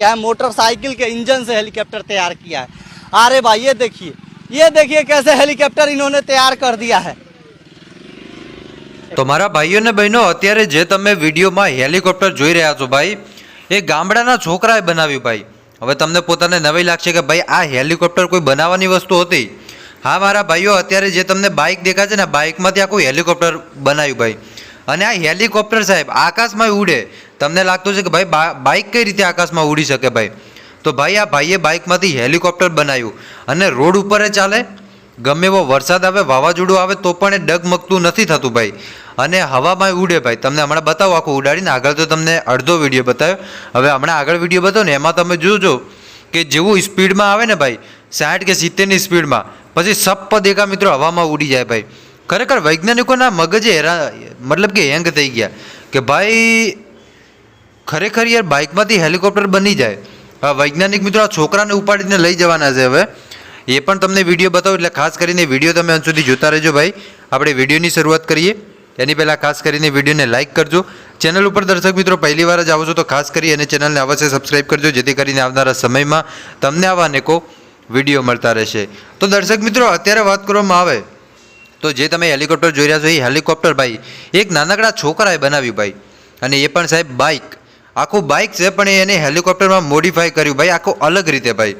क्या है मोटरसाइकिल के इंजन से हेलीकॉप्टर तैयार किया है अरे भाई ये देखिए ये देखिए कैसे हेलीकॉप्टर इन्होंने तैयार कर दिया है તો મારા ભાઈઓ અને બહેનો અત્યારે જે તમે વિડીયોમાં હેલિકોપ્ટર જોઈ રહ્યા છો ભાઈ એ ગામડાના છોકરાએ બનાવ્યું ભાઈ હવે તમને પોતાને નવાઈ લાગશે કે ભાઈ આ હેલિકોપ્ટર કોઈ બનાવવાની વસ્તુ હતી હા મારા ભાઈઓ અત્યારે જે તમને બાઇક દેખાય છે ને બાઇકમાંથી આ કોઈ હેલિકોપ્ટર બનાવ્યું ભાઈ અને આ હેલિકોપ્ટર સાહેબ, આકાશમાં ઉડે. તમને લાગતું છે કે ભાઈ બાઇક કઈ રીતે આકાશમાં ઉડી શકે ભાઈ? તો ભાઈ, આ ભાઈએ બાઇકમાંથી હેલિકોપ્ટર બનાવ્યું. અને રોડ ઉપર એ ચાલે. ગમે એવો વરસાદ આવે, વાવાઝોડું આવે, તો પણ એ ડગમગતું નથી થતું ભાઈ. અને હવામાં ઉડે ભાઈ. તમને હમણાં બતાવો, આખું ઉડાડીને આગળ તો તમને અડધો વીડિયો બતાવ્યો. હવે હમણાં આગળ વીડિયો બતાવો ને, એમાં તમે જોજો કે જેવું સ્પીડમાં આવે ને ભાઈ, સાઠ કે સિત્તેરની સ્પીડમાં, પછી સપ્પ દેખા મિત્રો હવામાં ઉડી જાય ભાઈ. ખરેખર વૈજ્ઞાનિકોના મગજે મતલબ કે હેંગ થઈ ગયા કે ભાઈ, ખરેખર યાર બાઇકમાંથી હેલિકોપ્ટર બની જાય. આ વૈજ્ઞાનિક મિત્રો આ છોકરાને ઉપાડીને લઈ જવાના છે હવે. એ પણ તમને વીડિયો બતાવો એટલે ખાસ કરીને વીડિયો તમે અંત સુધી જોતા રહેજો ભાઈ. આપણે વિડીયોની શરૂઆત કરીએ. એની પહેલાં ખાસ કરીને વિડીયોને લાઇક કરજો. ચેનલ ઉપર દર્શક મિત્રો પહેલી વાર જ આવો છો તો ખાસ કરી અને ચેનલને અવશ્ય સબસ્ક્રાઇબ કરજો, જેથી કરીને આવનારા સમયમાં તમને આવા અનેકો વીડિયો મળતા રહેશે. તો દર્શક મિત્રો, અત્યારે વાત કરવામાં આવે તો જે તમે હેલિકોપ્ટર જોઈ રહ્યા છો એ હેલિકોપ્ટર ભાઈ, એક નાનકડા છોકરાએ બનાવ્યું ભાઈ. અને એ પણ સાહેબ બાઇક આખું બાઇક છે પણ એને હેલિકોપ્ટરમાં મોડિફાઈ કર્યું ભાઈ, આખું અલગ રીતે ભાઈ.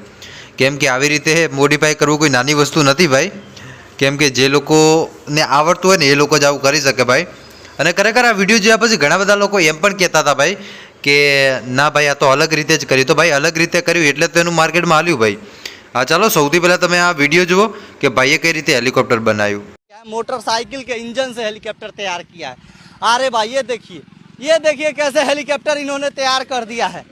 કેમ કે આવી રીતે મોડિફાઈ કરવું કોઈ નાની વસ્તુ નથી ભાઈ. કેમ કે જે લોકોને આવડતું હોય ને એ લોકો જ આવું કરી શકે ભાઈ. અને ખરેખર આ વીડિયો જોયા પછી ઘણા બધા લોકો એમ પણ કહેતા હતા ભાઈ કે ના ભાઈ, આ તો અલગ રીતે જ કર્યું. તો ભાઈ અલગ રીતે કર્યું એટલે તો એનું માર્કેટમાં હાલ્યું ભાઈ. હા, ચાલો સૌથી પહેલાં તમે આ વીડિયો જુઓ કે ભાઈએ કઈ રીતે હેલિકોપ્ટર બનાવ્યું. मोटरसाइकिल के इंजन से हेलीकॉप्टर तैयार किया है अरे भाई ये देखिए ये देखिए कैसे हेलीकॉप्टर इन्होंने तैयार कर दिया है